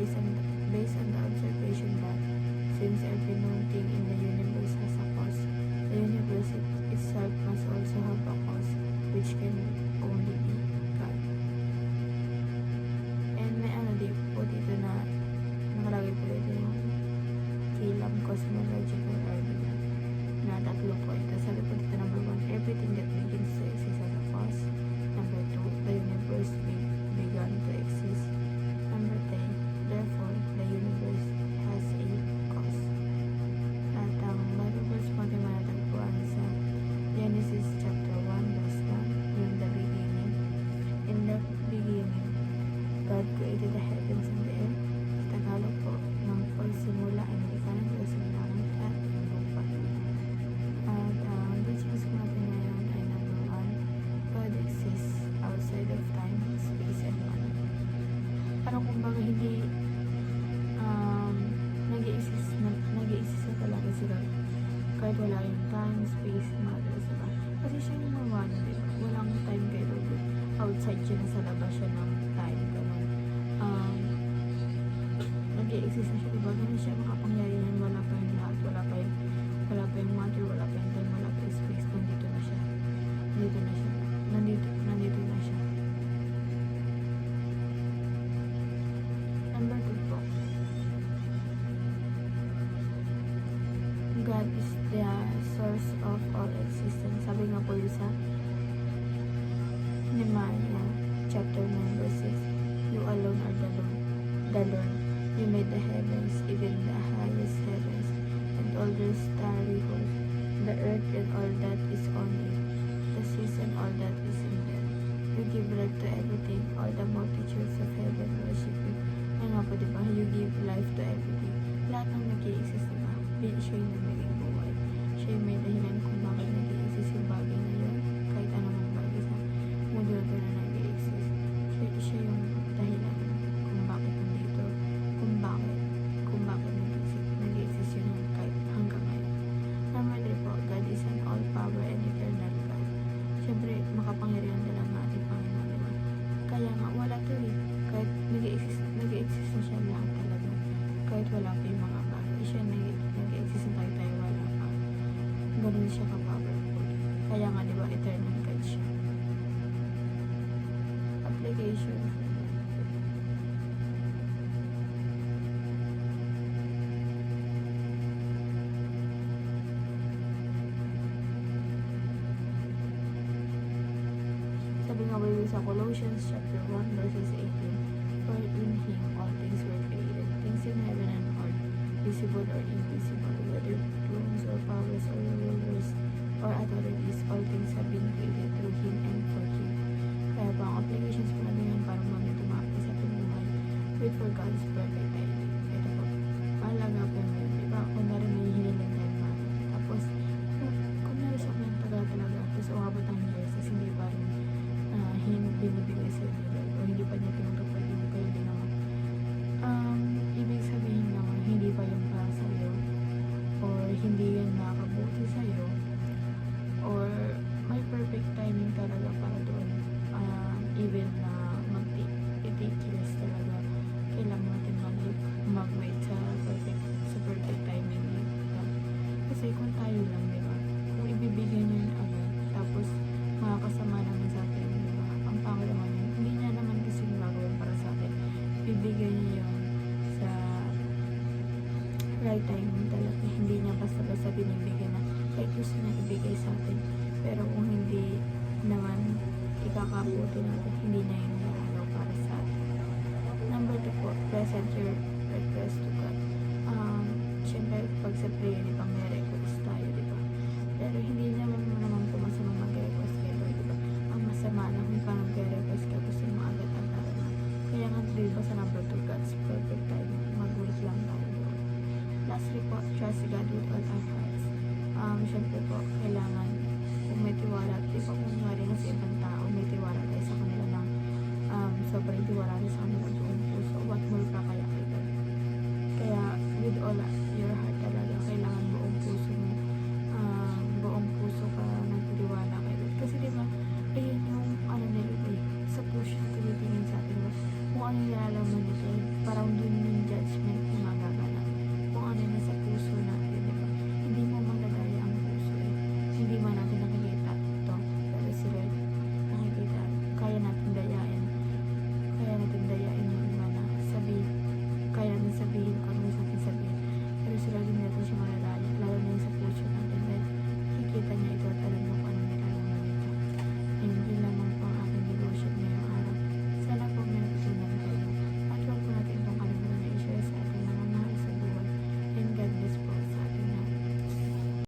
based on, based on the observation that since every known thing in the universe has a cause, the universe itself must also have a cause, which can only be parang kumbaga hindi um, nag-i-exist na, nag-i-exist na talaga sila kahit wala yung time, space, ganun, diba? Kasi siya yung diba? Walang time kay. Outside siya na sa labas siya ng time, ganun. Um, nag-i-exist na siya, diba? Ganun siya makapangyarihan, wala pa yung lahat, wala pa yung, wala pa yung matter, God is the source of all existence. Sabi nga po yun sa Nehemiah chapter 9 verse 6. You alone are the Lord. The Lord. You made the heavens, even the highest heavens, and all their starry host, the earth and all that is on it, the seas and all that is in them. You give breath to everything, all the multitudes of heaven worship you. Yan nga po, di ba? You give life to everything. Lahat ng nag-i-exist, Siya yung nabigay buhay. Siya yung may dahilan kung bakit nag-i-exist yung bagay na yun. Kahit anong bagay sa mundo na na nag-i-exist. Siya, siya yung dahilan kung bakit nandito. Kung bakit. Kung bakit nag-i-exist yun kahit hanggang ngayon. Number three po, God is an all power and eternal God. Siyempre, makapangyarihan na lang ng ating Panginoon? Kaya nga, wala to eh. Kahit nag-i-exist, nag-i-exist na siya lahat talaga. Kahit wala pa yung mga bagay. Siya nag- Ganun siya ka-powerful. Kaya nga, di ba, eternal siya. Application. Sabi nga ba sa Colossians chapter 1 verses 18 For in Him all things were created, things in heaven and earth, visible or invisible, whether thrones or for God's perfect timing. Ito po. Mahalaga po time talaga. Hindi niya basta-basta binibigay na kahit gusto niya ibigay sa atin. Pero kung hindi naman ikakabuti natin, hindi niya yun nilalaw para sa atin. Number two po, present your request to God. Um, Siyempre, pag sa prayer, di ba, may request tayo, di ba? Pero hindi naman naman po masama mag-request kay Lord, di ba? Ang masama lang kung parang mag-request ka, tayo sa kanila buong puso. What more pa kaya kay God? Kaya, with all your heart talaga, kailangan